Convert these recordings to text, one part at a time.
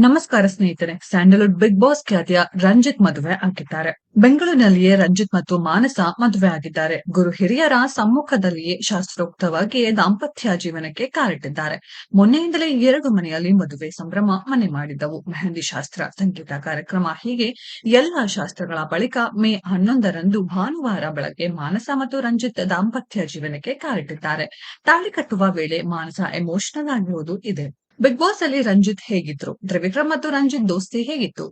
ನಮಸ್ಕಾರ ಸ್ನೇಹಿತರೆ, Sandalwood big boss ಖ್ಯಾತಿಯ ರಂಜಿತ್ ಮದುವೆ ಆಗಿದ್ದಾರೆ. ಬೆಂಗಳೂರಿನಲ್ಲಿಯೇ ರಂಜಿತ್ ಮತ್ತು ಮಾನಸ ಮದುವೆ ಆಗಿದ್ದಾರೆ. ಗುರು ಹಿರಿಯರ ಸಮ್ಮುಖದಲ್ಲಿಯೇ ಶಾಸ್ತ್ರೋಕ್ತವಾಗಿಯೇ ದಾಂಪತ್ಯ ಜೀವನಕ್ಕೆ ಕಾಲಿಟ್ಟಿದ್ದಾರೆ. ಮೊನ್ನೆಯಿಂದಲೇ ಎರಡು ಮನೆಯಲ್ಲಿ ಮದುವೆ ಸಂಭ್ರಮ ಮನೆ ಮಾಡಿದ್ದವು ಮೆಹಂದಿ ಶಾಸ್ತ್ರ, ಸಂಗೀತ ಕಾರ್ಯಕ್ರಮ, ಹೀಗೆ ಎಲ್ಲ ಶಾಸ್ತ್ರಗಳ ಬಳಿಕ ಮೇ ಹನ್ನೊಂದರಂದು ಭಾನುವಾರ ಬೆಳಗ್ಗೆ ಮಾನಸ ಮತ್ತು ರಂಜಿತ್ ದಾಂಪತ್ಯ ಜೀವನಕ್ಕೆ ಕಾಲಿಟ್ಟಿದ್ದಾರೆ. ತಾಳಿ ಕಟ್ಟುವ ವೇಳೆ ಮಾನಸ ಎಮೋಷನಲ್ ಆಗಿರುವುದು ಇದೆ. ಬಿಗ್ ಬಾಸ್ ಅಲ್ಲಿ ರಂಜಿತ್ ಹೇಗಿದ್ರು? ತ್ರಿವಿಕ್ರಮ್ ಮತ್ತು ರಂಜಿತ್ ದೋಸ್ತಿ ಹೇಗಿತ್ತು?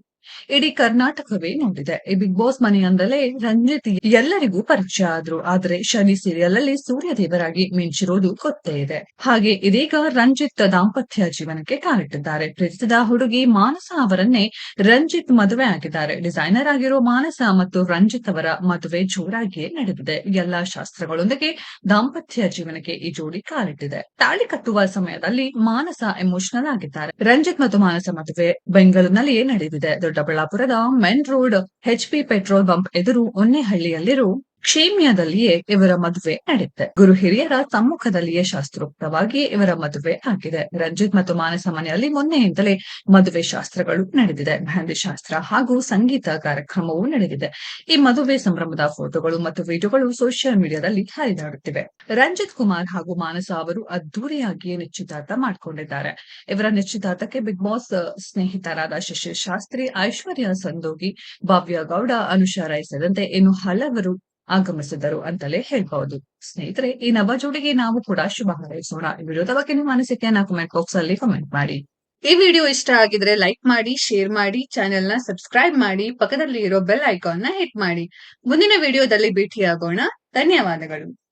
ಇಡೀ ಕರ್ನಾಟಕವೇ ನೋಡಿದೆ. ಈ ಬಿಗ್ ಬಾಸ್ ಮನೆಯಿಂದಲೇ ರಂಜಿತ್ ಎಲ್ಲರಿಗೂ ಪರಿಚಯ ಆದ್ರು. ಆದ್ರೆ ಶನಿ ಸೀರಿಯಲ್ ಅಲ್ಲಿ ಸೂರ್ಯ ದೇವರಾಗಿ ಮಿಂಚಿರೋದು ಗೊತ್ತೇ ಇದೆ. ಹಾಗೆ ಇದೀಗ ರಂಜಿತ್ ದಾಂಪತ್ಯ ಜೀವನಕ್ಕೆ ಕಾಲಿಟ್ಟಿದ್ದಾರೆ. ಪ್ರೀತಿಸಿದ ಹುಡುಗಿ ಮಾನಸ ಅವರನ್ನೇ ರಂಜಿತ್ ಮದುವೆ ಆಗಿದ್ದಾರೆ. ಡಿಸೈನರ್ ಆಗಿರೋ ಮಾನಸ ಮತ್ತು ರಂಜಿತ್ ಅವರ ಮದುವೆ ಜೋರಾಗಿಯೇ ನಡೆದಿದೆ. ಎಲ್ಲಾ ಶಾಸ್ತ್ರಗಳೊಂದಿಗೆ ದಾಂಪತ್ಯ ಜೀವನಕ್ಕೆ ಈ ಜೋಡಿ ಕಾಲಿಟ್ಟಿದೆ. ತಾಳಿ ಕಟ್ಟುವ ಸಮಯದಲ್ಲಿ ಮಾನಸ ಎಮೋಷನಲ್ ಆಗಿದ್ದಾರೆ. ರಂಜಿತ್ ಮತ್ತು ಮಾನಸ ಮದುವೆ ಬೆಂಗಳೂರಿನಲ್ಲಿಯೇ ನಡೆದಿದೆ. ದೊಡ್ಡಬಳ್ಳಾಪುರದ main road HP petrol bunk ಎದುರು ಹೊನ್ನೆಹಳ್ಳಿಯಲ್ಲಿರೋ ಕ್ಷೇಮ್ಯದಲ್ಲಿಯೇ ಇವರ ಮದುವೆ ನಡೆಯುತ್ತೆ. ಗುರು ಹಿರಿಯರ ಸಮ್ಮುಖದಲ್ಲಿಯೇ ಶಾಸ್ತ್ರೋಕ್ತವಾಗಿ ಇವರ ಮದುವೆ ಆಗಿದೆ. ರಂಜಿತ್ ಮತ್ತು ಮಾನಸ ಮನೆಯಲ್ಲಿ ಮೊನ್ನೆಯಿಂದಲೇ ಮದುವೆ ಶಾಸ್ತ್ರಗಳು ನಡೆದಿದೆ. ಮೆಹಂದಿ ಶಾಸ್ತ್ರ ಹಾಗೂ ಸಂಗೀತ ಕಾರ್ಯಕ್ರಮವೂ ನಡೆದಿದೆ. ಈ ಮದುವೆ ಸಂಭ್ರಮದ ಫೋಟೋಗಳು ಮತ್ತು ವಿಡಿಯೋಗಳು ಸೋಷಿಯಲ್ ಮೀಡಿಯಾದಲ್ಲಿ ಹರಿದಾಡುತ್ತಿವೆ. ರಂಜಿತ್ ಕುಮಾರ್ ಹಾಗೂ ಮಾನಸ ಅವರು ಅದ್ದೂರಿಯಾಗಿಯೇ ನಿಶ್ಚಿತಾರ್ಥ ಮಾಡಿಕೊಂಡಿದ್ದಾರೆ. ಇವರ ನಿಶ್ಚಿತಾರ್ಥಕ್ಕೆ ಬಿಗ್ ಬಾಸ್ ಸ್ನೇಹಿತರಾದ ಶಶಿ ಶಾಸ್ತ್ರಿ, ಐಶ್ವರ್ಯ ಸಂದೋಗಿ, ಭವ್ಯ ಗೌಡ, ಅನುಷಾ ರೈ ಸೇರಿದಂತೆ ಇನ್ನು ಹಲವರು ಆಗಮಿಸಿದರು ಅಂತಲೇ ಹೇಳ್ಬಹುದು. ಸ್ನೇಹಿತರೆ, ಈ ನವ ಜೋಡಿಗೆ ನಾವು ಕೂಡ ಶುಭ ಹಾರೈಸೋಣ. ಈ ವಿಡಿಯೋದ ಬಗ್ಗೆ ನಿಮ್ಮ ಅನಿಸಿಕೆಯನ್ನ ಕಮೆಂಟ್ ಬಾಕ್ಸ್ ಅಲ್ಲಿ ಕಮೆಂಟ್ ಮಾಡಿ. ಈ ವಿಡಿಯೋ ಇಷ್ಟ ಆಗಿದ್ರೆ ಲೈಕ್ ಮಾಡಿ ಶೇರ್ ಮಾಡಿ ಚಾನೆಲ್ನ ಸಬ್ಸ್ಕ್ರೈಬ್ ಮಾಡಿ ಪಕ್ಕದಲ್ಲಿ ಇರೋ ಬೆಲ್ ಐಕಾನ್ನ ಹಿಟ್ ಮಾಡಿ. ಮುಂದಿನ ವಿಡಿಯೋದಲ್ಲಿ ಭೇಟಿಯಾಗೋಣ. ಧನ್ಯವಾದಗಳು.